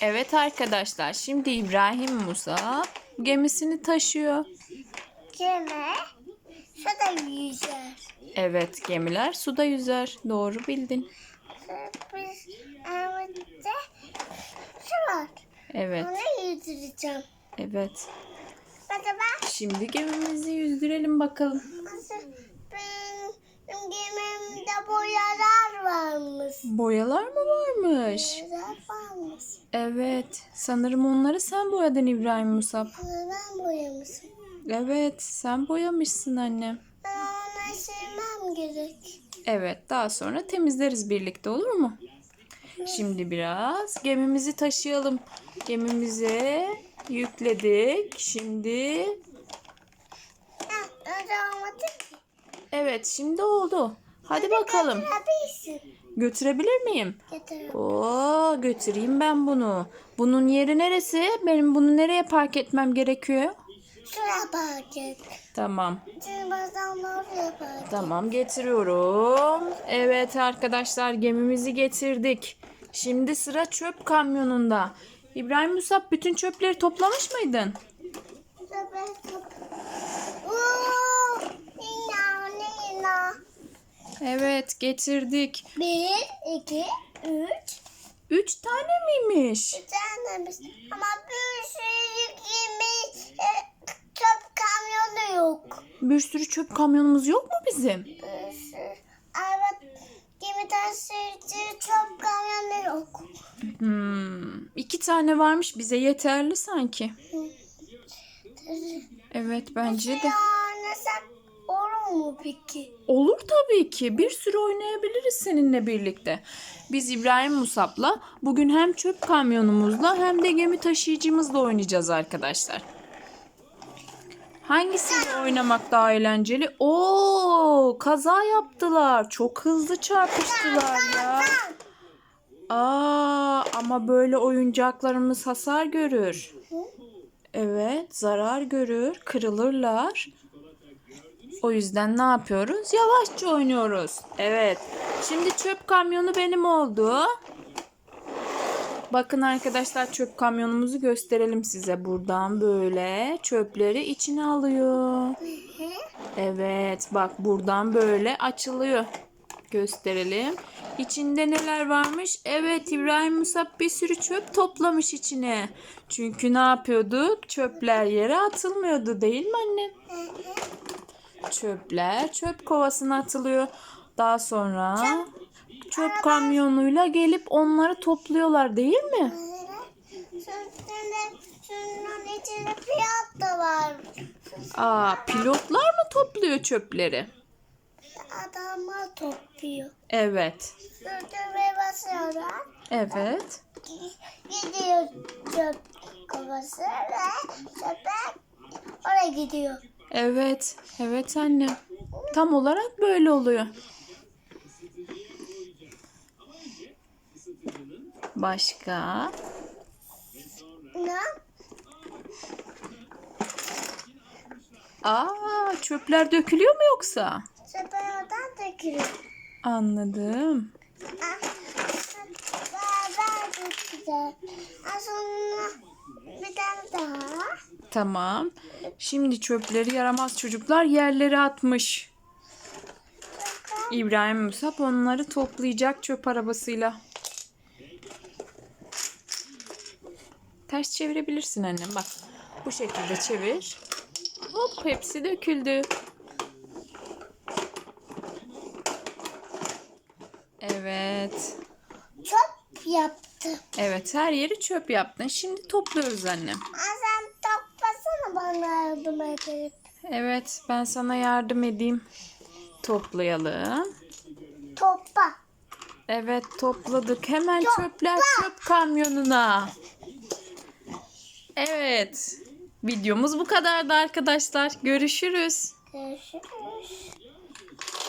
Evet arkadaşlar şimdi İbrahim Musa gemisini taşıyor. Gene şurada yüzer. Evet gemiler suda yüzer. Doğru bildin. Biz evde şu var. Evet Onu yüzdüreceğim. evet. Acaba Şimdi gemimizi yüzdürelim bakalım. benim gemimde boyalar varmış. Boyalar mı varmış? Boyalar varmış. Evet sanırım onları sen boyadın İbrahim Musab. Neden boyamışım? Evet sen boyamışsın annem. Ben onu silmem gerek. Evet daha sonra temizleriz birlikte olur mu? Şimdi biraz gemimizi taşıyalım. Gemimize yükledik. Şimdi evet şimdi oldu. Hadi bakalım. Götürebilir miyim? Götür. Oo götüreyim ben bunu. Bunun yeri neresi? Benim bunu nereye park etmem gerekiyor? Şuraya park et. Tamam. Bazen oraya park et. Tamam getiriyorum. Evet arkadaşlar gemimizi getirdik. Şimdi sıra çöp kamyonunda. İbrahim Musab bütün çöpleri toplamış mıydın? Şuraya top. Evet getirdik. Bir, iki, üç. Üç tane miymiş? Bir tanemiş. Ama bir sürü yemiş. E, çöp kamyonu yok. Bir sürü çöp kamyonumuz yok mu bizim? Bir sürü. Evet. Gemi taşıyıcı çöp kamyonu yok. Hmm, iki tane varmış bize yeterli sanki. Evet bence de. oynasak olur mu peki? Olur tabii ki. Bir sürü oynayabiliriz seninle birlikte. Biz İbrahim Musab'la bugün hem çöp kamyonumuzla hem de gemi taşıyıcımızla oynayacağız arkadaşlar. Hangisiyle oynamak daha eğlenceli? Oo, kaza yaptılar. Çok hızlı çarpıştılar ya. Aa, ama böyle oyuncaklarımız hasar görür. Evet, zarar görür, kırılırlar. O yüzden ne yapıyoruz? Yavaşça oynuyoruz. Evet. Şimdi çöp kamyonu benim oldu. Bakın arkadaşlar çöp kamyonumuzu gösterelim size. Buradan böyle çöpleri içine alıyor. Evet bak buradan böyle açılıyor. Gösterelim. İçinde neler varmış? Evet İbrahim Musab bir sürü çöp toplamış içine. Çünkü ne yapıyordu? Çöpler yere atılmıyordu değil mi annem? Çöpler çöp kovasına atılıyor. Daha sonra çöp kamyonuyla gelip onları topluyorlar değil mi? Şunun, içinde fiyat da var. Aa, pilotlar mı topluyor çöpleri? Adamlar topluyor. Evet. Sürdürmeye basıyorlar. Evet. Gidiyor çöp kovası ve çöpe oraya gidiyor. Evet. Evet annem. Tam olarak böyle oluyor. Başka? Ne? Aa, çöpler dökülüyor mu yoksa? Çöpe oradan dökülüyor. Anladım. Beraber dökeceğiz. Ah, Sonra bir tane daha. Tamam. Şimdi çöpleri yaramaz çocuklar yerlere atmış. İbrahim Musab onları toplayacak çöp arabasıyla. Ters çevirebilirsin annem bak. Bu şekilde çevir. Hop hepsi döküldü. Evet. Çöp yaptı. Evet her yeri çöp yaptın. Şimdi topluyoruz annem. Toplasana bana yardım edip. Evet ben sana yardım edeyim. Toplayalım. Topla. Evet topladık. Hemen çöpler çöp kamyonuna. Evet. Videomuz bu kadardı arkadaşlar. Görüşürüz. Görüşürüz.